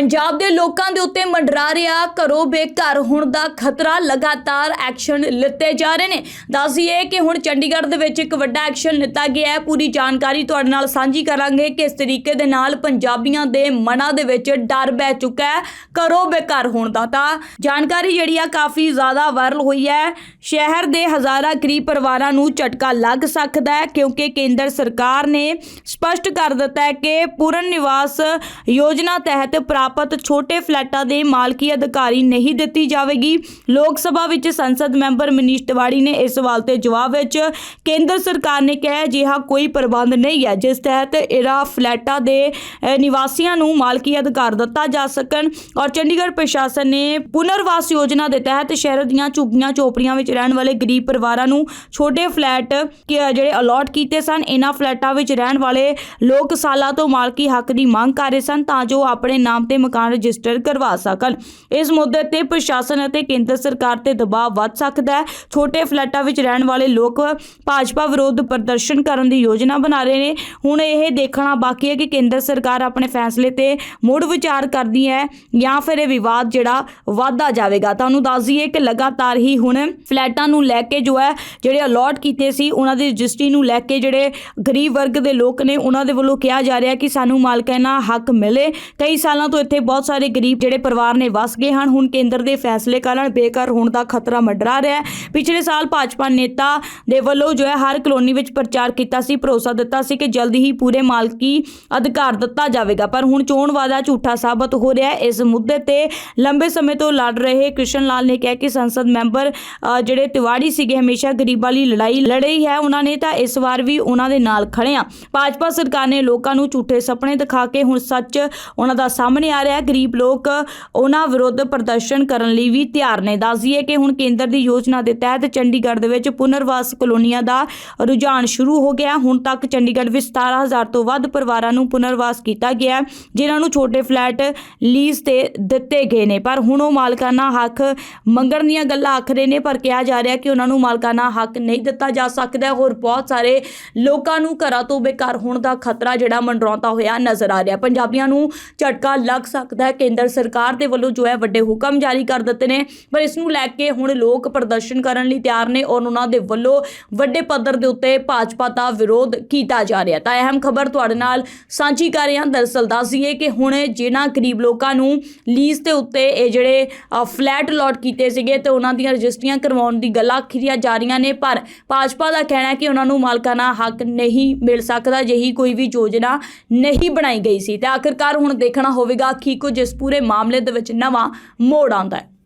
ਪੰਜਾਬ ਦੇ ਲੋਕਾਂ ਦੇ ਉੱਤੇ ਮੰਡਰਾ ਰਿਹਾ ਘਰੋਂ ਬੇਘਰ ਹੋਣ ਦਾ ਖਤਰਾ ਲਗਾਤਾਰ ਐਕਸ਼ਨ ਲਿੱਤੇ ਜਾ ਰਹੇ ਨੇ। ਦੱਸੀਏ ਕਿ ਹੁਣ ਚੰਡੀਗੜ੍ਹ ਦੇ ਵਿੱਚ ਇੱਕ ਵੱਡਾ ਐਕਸ਼ਨ ਲਿੱਤਾ ਗਿਆ ਹੈ। ਪੂਰੀ ਜਾਣਕਾਰੀ ਤੁਹਾਡੇ ਨਾਲ ਸਾਂਝੀ ਕਰਾਂਗੇ ਕਿ ਇਸ ਤਰੀਕੇ ਦੇ ਨਾਲ ਪੰਜਾਬੀਆਂ ਦੇ ਮਨਾਂ ਦੇ ਵਿੱਚ ਡਰ ਬਹਿ ਚੁੱਕਾ ਹੈ ਘਰੋਂ ਬੇਘਰ ਹੋਣ ਦਾ। ਤਾਂ ਜਾਣਕਾਰੀ ਜਿਹੜੀ ਆ ਕਾਫੀ ਜ਼ਿਆਦਾ ਵਾਇਰਲ ਹੋਈ ਹੈ। ਸ਼ਹਿਰ ਦੇ ਹਜ਼ਾਰਾਂ ਗਰੀਬ ਪਰਿਵਾਰਾਂ ਨੂੰ ਝਟਕਾ ਲੱਗ ਸਕਦਾ ਹੈ ਕਿਉਂਕਿ ਕੇਂਦਰ ਸਰਕਾਰ ਨੇ ਸਪਸ਼ਟ ਕਰ ਦਿੱਤਾ ਹੈ ਕਿ ਪੂਰਨ ਨਿਵਾਸ ਯੋਜਨਾ ਤਹਿਤ ਪ੍ਰਾਪਤ ਛੋਟੇ ਫਲੈਟਾਂ ਦੇ ਮਾਲਕੀ ਅਧਿਕਾਰੀ ਨਹੀਂ ਦਿੱਤੀ ਜਾਵੇਗੀ। ਲੋਕ ਸਭਾ ਵਿੱਚ ਸੰਸਦ ਮੈਂਬਰ ਮਨੀਸ਼ ਤਿਵਾੜੀ ਨੇ ਇਸ ਸਵਾਲ ਤੇ ਜਵਾਬ ਵਿੱਚ ਕੇਂਦਰ ਸਰਕਾਰ ਨੇ ਕਿਹਾ, ਅਜਿਹਾ ਕੋਈ ਪ੍ਰਬੰਧ ਨਹੀਂ ਹੈ ਜਿਸ ਤਹਿਤ ਇਰਾ ਫਲੈਟਾਂ ਦੇ ਨਿਵਾਸੀਆਂ ਨੂੰ ਮਾਲਕੀ ਅਧਿਕਾਰ ਦਿੱਤਾ ਜਾ ਸਕਣ। ਔਰ ਚੰਡੀਗੜ੍ਹ ਪ੍ਰਸ਼ਾਸਨ ਨੇ ਪੁਨਰਵਾਸ ਯੋਜਨਾ ਦੇ ਤਹਿਤ ਸ਼ਹਿਰ ਦੀਆਂ ਝੁੱਗੀਆਂ ਝੋਪੜੀਆਂ ਵਿੱਚ ਰਹਿਣ ਵਾਲੇ ਗਰੀਬ ਪਰਿਵਾਰਾਂ ਨੂੰ ਛੋਟੇ ਫਲੈਟ ਜਿਹੜੇ ਅਲਾਟ ਕੀਤੇ ਸਨ, ਇਹਨਾਂ ਫਲੈਟਾਂ ਵਿੱਚ ਰਹਿਣ ਵਾਲੇ ਲੋਕ ਸਾਲਾਂ ਤੋਂ ਮਾਲਕੀ ਹੱਕ ਦੀ ਮੰਗ ਕਰ ਰਹੇ ਸਨ ਤਾਂ ਜੋ ਆਪਣੇ ਨਾਮ ਤੇ ਮਕਾਨ ਰਜਿਸਟਰ ਕਰਵਾ ਸਕਣ। ਇਸ ਮੁੱਦੇ ਤੇ ਪ੍ਰਸ਼ਾਸਨ ਅਤੇ ਕੇਂਦਰ ਸਰਕਾਰ ਤੇ ਦਬਾਅ ਵੱਧ ਸਕਦਾ ਹੈ। ਛੋਟੇ ਫਲੈਟਾਂ ਵਿੱਚ ਰਹਿਣ ਵਾਲੇ ਲੋਕ ਭਾਜਪਾ ਵਿਰੋਧ ਪ੍ਰਦਰਸ਼ਨ ਕਰਨ ਦੀ ਯੋਜਨਾ ਬਣਾ ਰਹੇ ਨੇ। ਹੁਣ ਇਹ ਦੇਖਣਾ ਬਾਕੀ ਹੈ ਕਿ ਕੇਂਦਰ ਸਰਕਾਰ ਆਪਣੇ ਫੈਸਲੇ ਤੇ ਮੁੜ ਵਿਚਾਰ ਕਰਦੀ ਹੈ ਜਾਂ ਫਿਰ ਇਹ ਵਿਵਾਦ ਜਿਹੜਾ ਵਧਦਾ ਜਾਵੇਗਾ। ਤੁਹਾਨੂੰ ਦੱਸ ਦਈਏ ਕਿ ਲਗਾਤਾਰ ਹੀ ਹੁਣ ਫਲੈਟਾਂ ਨੂੰ ਲੈ ਕੇ ਜੋ ਹੈ, ਜਿਹੜੇ ਅਲਾਟ ਕੀਤੇ ਸੀ, ਉਹਨਾਂ ਦੀ ਰਜਿਸਟਰੀ ਨੂੰ ਲੈ ਕੇ ਜਿਹੜੇ ਗਰੀਬ ਵਰਗ ਦੇ ਲੋਕ ਨੇ, ਉਹਨਾਂ ਦੇ ਵੱਲੋਂ ਕਿਹਾ ਜਾ ਰਿਹਾ ਕਿ ਸਾਨੂੰ ਮਾਲਕਾਨਾ ਹੱਕ ਮਿਲੇ। ਕਈ ਸਾਲਾਂ ਤੋਂ ਇੱਥੇ ਬਹੁਤ ਸਾਰੇ ਗਰੀਬ ਜਿਹੜੇ ਪਰਿਵਾਰ ਨੇ ਵਸ ਗਏ ਹਨ। ਹੁਣ ਕੇਂਦਰ ਦੇ ਫੈਸਲੇ ਕਾਰਨ ਬੇਕਾਰ ਹੋਣ ਦਾ ਖਤਰਾ ਮੰਡਰਾ ਰਿਹਾ ਹੈ। ਪਿਛਲੇ ਸਾਲ ਭਾਜਪਾ ਨੇਤਾ ਦੇ ਵੱਲੋਂ ਜੋ ਹੈ ਹਰ ਕਲੋਨੀ ਵਿੱਚ ਪ੍ਰਚਾਰ ਕੀਤਾ ਸੀ ਭਰੋਸਾ ਦਿੱਤਾ ਸੀ ਕਿ ਜਲਦੀ ਹੀ ਪੂਰੇ ਮਾਲਕੀ ਅਧਿਕਾਰ ਦਿੱਤਾ ਜਾਵੇਗਾ। ਪਰ ਹੁਣ ਚੋਣ ਵਾਅਦਾ ਝੂਠਾ ਸਾਬਤ ਹੋ ਰਿਹਾ ਹੈ। ਇਸ ਮੁੱਦੇ ਤੇ ਲੰਬੇ ਸਮੇਂ ਤੋਂ ਲੜ ਰਹੇ ਕ੍ਰਿਸ਼ਨ ਲਾਲ ਨੇ ਕਿਹਾ ਕਿ ਸੰਸਦ ਮੈਂਬਰ ਅ, ਜਿਹੜੇ ਤਿਵਾੜੀ ਸੀਗੇ ਹਮੇਸ਼ਾ ਗਰੀਬਾਂ ਲਈ ਲੜਾਈ ਲੜੀ ਹੈ। ਉਹਨਾਂ ਨੇ ਤਾਂ ਇਸ ਵਾਰ ਵੀ ਉਹਨਾਂ ਦੇ ਨਾਲ ਖੜੇ ਆ ਭਾਜਪਾ ਸਰਕਾਰ ਨੇ ਲੋਕਾਂ ਨੂੰ ਝੂਠੇ ਸੁਪਨੇ ਦਿਖਾ ਕੇ ਹੁਣ ਸੱਚ ਉਹਨਾਂ ਦਾ ਸਾਹਮਣੇ ਆ ਰਿਹਾ ਗਰੀਬ ਲੋਕ ਉਹਨਾਂ ਵਿਰੁੱਧ ਪ੍ਰਦਰਸ਼ਨ ਕਰਨ ਲਈ ਵੀ ਤਿਆਰ ਨੇ। ਦੱਸ ਦਈਏ ਕਿ ਹੁਣ ਕੇਂਦਰ ਦੀ ਯੋਜਨਾ ਦੇ ਤਹਿਤ ਚੰਡੀਗੜ੍ਹ ਦੇ ਵਿੱਚ ਪੁਨਰਵਾਸ ਕਲੋਨੀਆਂ ਦਾ ਰੁਝਾਨ ਸ਼ੁਰੂ ਹੋ ਗਿਆ। ਹੁਣ ਤੱਕ ਚੰਡੀਗੜ੍ਹ ਵਿੱਚ 17000 ਤੋਂ ਵੱਧ ਪਰਿਵਾਰਾਂ ਨੂੰ ਪੁਨਰਵਾਸ ਕੀਤਾ ਗਿਆ ਹੈ, ਜਿਨ੍ਹਾਂ ਨੂੰ ਛੋਟੇ ਫਲੈਟ ਲੀਜ਼ ਤੇ ਦਿੱਤੇ ਗਏ ਨੇ। ਪਰ ਹੁਣ ਉਹ ਮਾਲਕਾਨਾ ਹੱਕ ਮੰਗਣ ਦੀਆਂ ਗੱਲਾਂ ਆਖ ਰਹੇ ਨੇ ਪਰ ਕਿਹਾ ਜਾ ਰਿਹਾ ਕਿ ਉਹਨਾਂ ਨੂੰ ਮਾਲਕਾਨਾ ਹੱਕ ਨਹੀਂ ਦਿੱਤਾ ਜਾ ਸਕਦਾ ਹੋਰ ਬਹੁਤ ਸਾਰੇ ਲੋਕਾਂ ਨੂੰ ਘਰਾਂ ਤੋਂ ਬੇਕਾਰ ਹੋਣ ਦਾ ਖਤਰਾ ਜਿਹੜਾ ਮੰਡਰਾਉਂਦਾ ਹੋਇਆ ਨਜ਼ਰ ਆ ਰਿਹਾ। ਪੰਜਾਬੀਆਂ ਨੂੰ ਝਟਕਾ ਲੱਗ ਸਕਦਾ ਹੈ। ਕੇਂਦਰ ਸਰਕਾਰ ਦੇ ਵੱਲੋਂ ਜੋ ਹੈ ਵੱਡੇ ਹੁਕਮ ਜਾਰੀ ਕਰ ਦਿੱਤੇ ਨੇ, ਪਰ ਇਸ ਨੂੰ ਲੈ ਕੇ ਹੁਣ ਲੋਕ ਪ੍ਰਦਰਸ਼ਨ ਕਰਨ ਲਈ ਤਿਆਰ ਨੇ ਔਰ ਉਹਨਾਂ ਦੇ ਵੱਲੋਂ ਵੱਡੇ ਪੱਧਰ ਦੇ ਉੱਤੇ ਭਾਜਪਾ ਦਾ ਵਿਰੋਧ ਕੀਤਾ ਜਾ ਰਿਹਾ ਤਾਂ ਅਹਿਮ ਖਬਰ ਤੁਹਾਡੇ ਨਾਲ ਸਾਂਝੀ ਕਰ ਰਹੇ ਹਾਂ। ਦਰਅਸਲ ਦੱਸ ਕਿ ਹੁਣ ਜਿਨ੍ਹਾਂ ਗਰੀਬ ਲੋਕਾਂ ਨੂੰ ਲੀਜ਼ ਦੇ ਉੱਤੇ ਇਹ ਜਿਹੜੇ ਫਲੈਟ ਅਲਾਟ ਕੀਤੇ ਸੀਗੇ ਤੇ ਉਹਨਾਂ ਦੀਆਂ ਰਜਿਸਟਰੀਆਂ ਕਰਵਾਉਣ ਦੀ ਗੱਲਾਂ ਆਖੀਆਂ ਜਾ ਰਹੀਆਂ ਨੇ, ਪਰ ਭਾਜਪਾ ਦਾ ਕਹਿਣਾ ਹੈ ਕਿ ਉਹਨਾਂ ਨੂੰ ਮਾਲਕਾਨਾ ਹੱਕ ਨਹੀਂ ਮਿਲ ਸਕਦਾ। ਜਿਹੀ ਕੋਈ ਵੀ ਯੋਜਨਾ ਨਹੀਂ ਬਣਾਈ ਗਈ ਸੀ। ਤੇ ਆਖਿਰਕਾਰ ਹੁਣ ਦੇਖਣਾ ਹੋਵੇਗਾ ਕੀ ਕੁਝ ਇਸ ਪੂਰੇ ਮਾਮਲੇ ਦੇ ਵਿੱਚ ਨਵਾਂ ਮੋੜ ਆਉਂਦਾ ਹੈ।